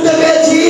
o dever de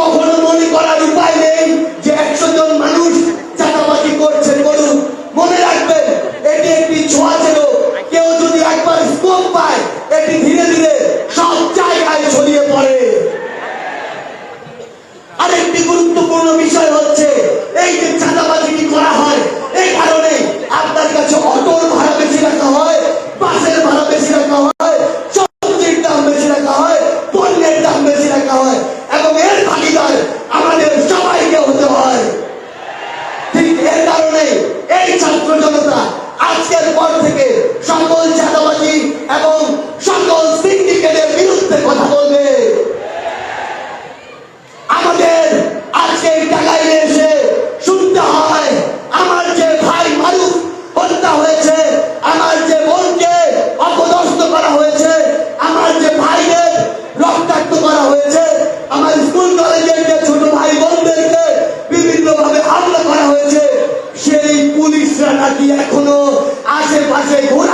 কখনো মনে করার উপায় নেই যে একশো জন মানুষ চাঁদাবাজি করছেন বলুন। মনে রাখবেন, এটি একটি ছোঁয়া ছিল। কেউ যদি একবার স্কোপ পায়, এটি ধীরে Mas é